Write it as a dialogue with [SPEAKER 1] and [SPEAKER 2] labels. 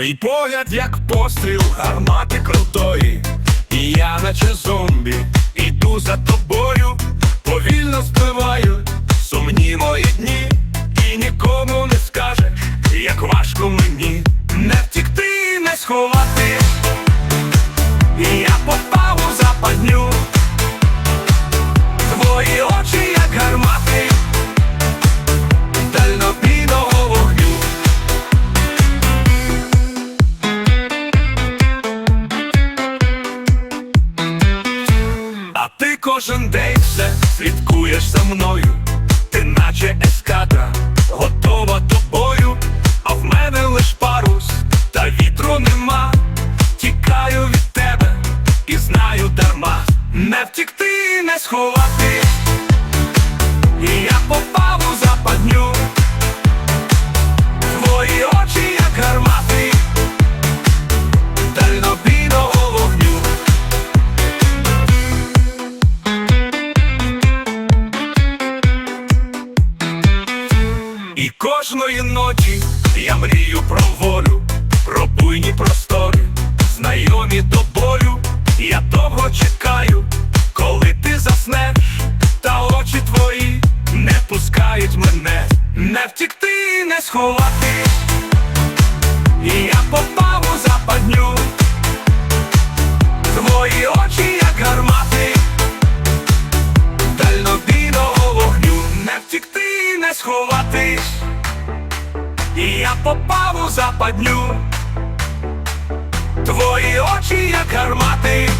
[SPEAKER 1] Твій погляд, як постріл гармати крутої, і я, наче зомбі, іду за тобою, повільно спливаю сумні мої дні, і нікому не скажеш, як важко мені не втікти, не сховати. Кожен день все слідкуєш за мною, ти наче ескадра, готова до бою, а в мене лиш парус, та вітру нема. Тікаю від тебе і знаю дарма, не втікти, не сховати. Кожної ночі я мрію про волю, про буйні простори, знайомі до болю. Я довго чекаю, коли ти заснеш, та очі твої не пускають мене, не втікти, не сховати. Попав у западню, твої очі, як гармати,